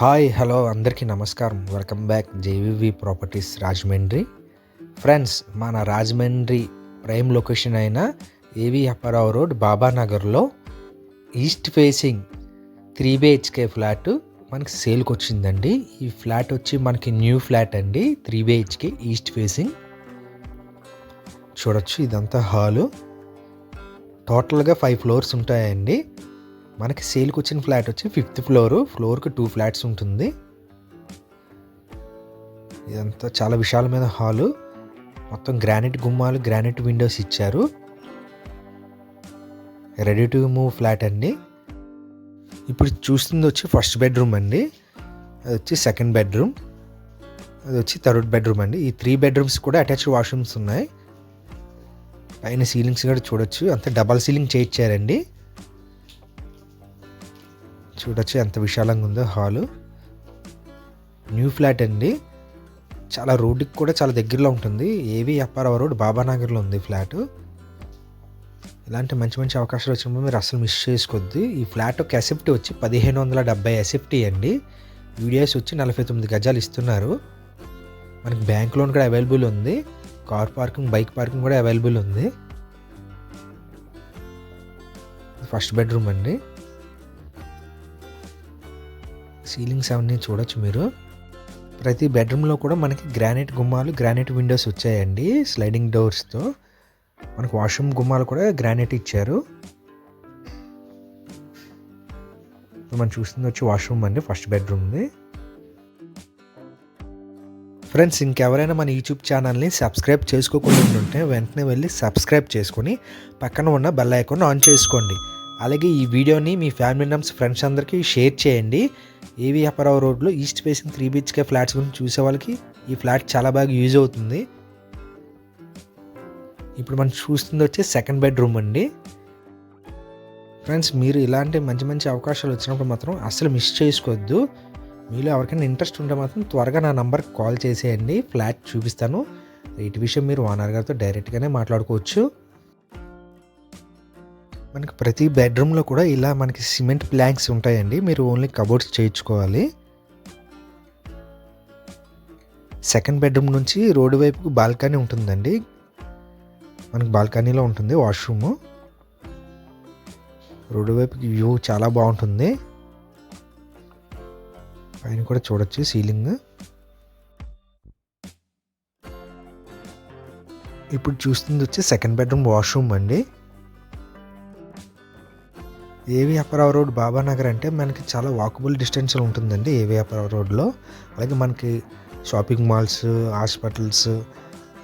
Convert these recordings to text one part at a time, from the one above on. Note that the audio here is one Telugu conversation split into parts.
హాయ్ హలో అందరికీ నమస్కారం. Welcome back JVV properties Rajahmundry. Friends మన రాజమండ్రి ప్రైమ్ లొకేషన్ అయిన AV Apparao road బాబానగర్లో east facing three BHK flat మనకి సేల్కి వచ్చిందండి. ఈ ఫ్లాట్ వచ్చి మనకి న్యూ ఫ్లాట్ అండి త్రీ బిహెచ్కే ఈస్ట్ ఫేసింగ్. చూడొచ్చు ఇదంతా హాలు. టోటల్గా ఫైవ్ ఫ్లోర్స్ ఉంటాయండి. మనకి సేల్కి వచ్చిన ఫ్లాట్ వచ్చి ఫిఫ్త్ ఫ్లోర్ ఫ్లోర్కి టూ ఫ్లాట్స్ ఉంటుంది. ఇదంతా చాలా విశాలమైన హాలు. మొత్తం గ్రానైట్ గుమ్మాలు గ్రానైట్ విండోస్ ఇచ్చారు. రెడీ టు మూవ్ ఫ్లాట్ అండి. ఇప్పుడు చూస్తుంది వచ్చి ఫస్ట్ బెడ్రూమ్ అండి. అది వచ్చి సెకండ్ బెడ్రూమ్. అది వచ్చి థర్డ్ బెడ్రూమ్ అండి. ఈ త్రీ బెడ్రూమ్స్ కూడా అటాచ్డ్ వాష్రూమ్స్ ఉన్నాయి. పైన సీలింగ్స్ కూడా చూడొచ్చు. అంతా డబల్ సీలింగ్ చేయించారండి. చూడొచ్చు ఎంత విశాలంగా ఉందో హాలు. న్యూ ఫ్లాట్ అండి. చాలా రోడ్డుకి కూడా చాలా దగ్గరలో ఉంటుంది. ఏవి అప్పారావు రోడ్ బాబానగర్లో ఉంది ఫ్లాట్. ఇలాంటి మంచి మంచి అవకాశాలు వచ్చినప్పుడు మీరు అసలు మిస్ చేసుకోవద్దు. ఈ ఫ్లాట్ ఒక ఎసెప్టీ వచ్చి పదిహేను వందల డెబ్బై ఎసెప్టీ అండి. యూడిఎస్ వచ్చి నలభై తొమ్మిది గజాలు ఇస్తున్నారు. మనకి బ్యాంక్ లోన్ కూడా అవైలబుల్ ఉంది. కార్ పార్కింగ్ బైక్ పార్కింగ్ కూడా అవైలబుల్ ఉంది. ఫస్ట్ బెడ్రూమ్ అండి. సీలింగ్స్ అవన్నీ చూడొచ్చు మీరు. ప్రతి బెడ్రూమ్లో కూడా మనకి గ్రానైట్ గుమ్మాలు గ్రానైట్ విండోస్ వచ్చాయండి స్లైడింగ్ డోర్స్తో. మనకు వాష్రూమ్ గుమ్మాలు కూడా గ్రానైట్ ఇచ్చారు. మనం చూస్తుంది వచ్చి వాష్రూమ్ అండి ఫస్ట్ బెడ్రూమ్ది. ఫ్రెండ్స్ ఇంకెవరైనా మన యూట్యూబ్ ఛానల్ని సబ్స్క్రైబ్ చేసుకోకుండా ఉంటే వెంటనే వెళ్ళి సబ్స్క్రైబ్ చేసుకొని పక్కన ఉన్న బెల్ ఐకాన్ ఆన్ చేసుకోండి. అలాగే ఈ వీడియోని మీ ఫ్యామిలీ మెంబర్స్ ఫ్రెండ్స్ అందరికీ షేర్ చేయండి. ఏవి అప్పారావు రోడ్లో east facing three BHK flats గురించి చూసే వాళ్ళకి ఈ ఫ్లాట్ చాలా బాగా యూజ్ అవుతుంది. ఇప్పుడు మనం చూస్తుంది వచ్చే సెకండ్ బెడ్రూమ్ అండి. ఫ్రెండ్స్ మీరు ఇలాంటి మంచి మంచి అవకాశాలు వచ్చినప్పుడు మాత్రం అసలు మిస్ చేసుకోవద్దు. మీలో ఎవరికైనా ఇంట్రెస్ట్ ఉంటే మాత్రం త్వరగా నా నంబర్కి కాల్ చేసేయండి. ఫ్లాట్ చూపిస్తాను. రేట్ విషయం మీరు ఓనర్ గారితో డైరెక్ట్గానే మాట్లాడుకోవచ్చు. మనకి ప్రతి బెడ్రూమ్లో కూడా ఇలా మనకి సిమెంట్ ప్లాంక్స్ ఉంటాయండి. మీరు ఓన్లీ కబోర్డ్స్ చేయించుకోవాలి. సెకండ్ బెడ్రూమ్ నుంచి రోడ్డు వైపుకు బాల్కనీ ఉంటుందండి. మనకి బాల్కనీలో ఉంటుంది వాష్రూమ్. రోడ్డు వైపుకి వ్యూ చాలా బాగుంటుంది. పైన కూడా చూడొచ్చు సీలింగ్. ఇప్పుడు చూస్తుంది వచ్చి సెకండ్ బెడ్రూమ్ వాష్రూమ్ అండి. ఏవి అప్పారావు రోడ్ బాబానగర్ అంటే మనకి చాలా వాకబుల్ డిస్టెన్స్లో ఉంటుందండి ఏవి అప్పారావు రోడ్లో. అలాగే మనకి షాపింగ్ మాల్స్ హాస్పిటల్స్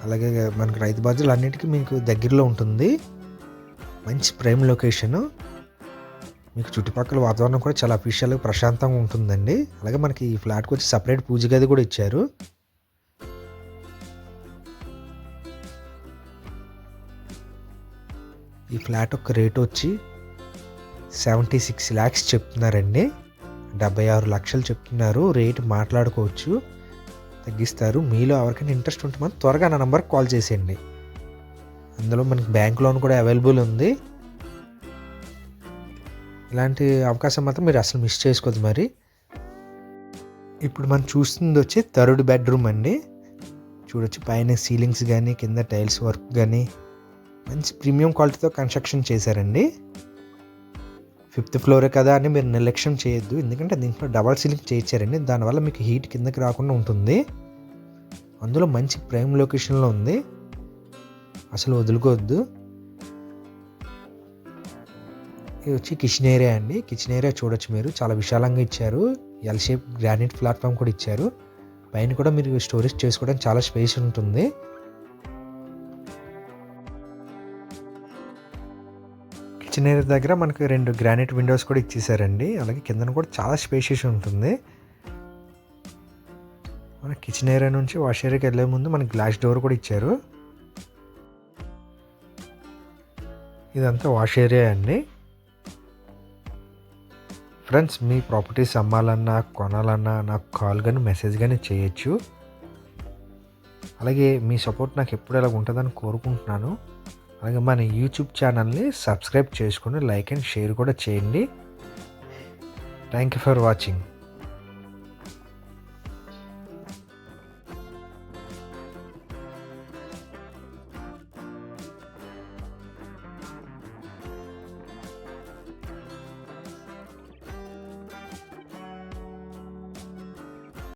అలాగే మనకి రైతు బజార్లు అన్నిటికీ మీకు దగ్గరలో ఉంటుంది. మంచి ప్రైమ్ లొకేషను మీకు చుట్టుపక్కల వాతావరణం కూడా చాలా అఫీషియల్గా ప్రశాంతంగా ఉంటుందండి. అలాగే మనకి ఈ ఫ్లాట్కి వచ్చి సపరేట్ పూజ గది కూడా ఇచ్చారు. ఈ ఫ్లాట్ యొక్క రేట్ వచ్చి సెవెంటీ సిక్స్ ల్యాక్స్ చెప్తున్నారండి. డెబ్బై ఆరు లక్షలు చెప్తున్నారు. రేట్ మాట్లాడుకోవచ్చు. తగ్గిస్తారు. మీలో ఎవరికైనా ఇంట్రెస్ట్ ఉంటే మనం త్వరగా నా నెంబర్కి కాల్ చేసేయండి. అందులో మనకి బ్యాంక్ లోన్ కూడా అవైలబుల్ ఉంది. ఇలాంటి అవకాశం మాత్రం మీరు అసలు మిస్ చేసుకోవద్దు మరి. ఇప్పుడు మనం చూస్తుంది వచ్చి థర్డ్ బెడ్రూమ్ అండి. చూడొచ్చు పైన సీలింగ్స్ కానీ కింద టైల్స్ వర్క్ కానీ మంచి ప్రీమియం క్వాలిటీతో కన్స్ట్రక్షన్ చేశారండి. ఫిఫ్త్ ఫ్లోరే కదా అని మీరు నిర్లక్ష్యం చేయొద్దు. ఎందుకంటే దీంట్లో డబల్ సీలింగ్ చేయించారండి. దానివల్ల మీకు హీట్ కిందకి రాకుండా ఉంటుంది. అందులో మంచి ప్రైమ్ లొకేషన్లో ఉంది. అసలు వదులుకోవద్దు. ఇది వచ్చి కిచెన్ ఏరియా అండి. కిచెన్ ఏరియా చూడొచ్చు మీరు. చాలా విశాలంగా ఇచ్చారు. ఎల్ షేప్ గ్రానైట్ ప్లాట్ఫామ్ కూడా ఇచ్చారు. పైన కూడా మీరు స్టోరేజ్ చేసుకోవడానికి చాలా స్పేస్ ఉంటుంది. కిచెన్ ఏరియా దగ్గర మనకి రెండు గ్రానైట్ విండోస్ కూడా ఇచ్చేసారండి. అలాగే కిందన కూడా చాలా స్పేషియస్ ఉంటుంది. మన కిచెన్ ఏరియా నుంచి వాష్ ఏరియాకి వెళ్ళే ముందు మనకి గ్లాస్ డోర్ కూడా ఇచ్చారు. ఇదంతా వాష్ ఏరియా అండి. ఫ్రెండ్స్ మీ ప్రాపర్టీస్ అమ్మాలన్నా కొనాలన్నా నాకు కాల్ కానీ మెసేజ్ కానీ చేయొచ్చు. అలాగే మీ సపోర్ట్ నాకు ఎప్పుడు ఇలా ఉంటుందని కోరుకుంటున్నాను. అలాగే మన యూట్యూబ్ ఛానల్ని సబ్స్క్రైబ్ చేసుకుని లైక్ అండ్ షేర్ కూడా చేయండి. Thank you for watching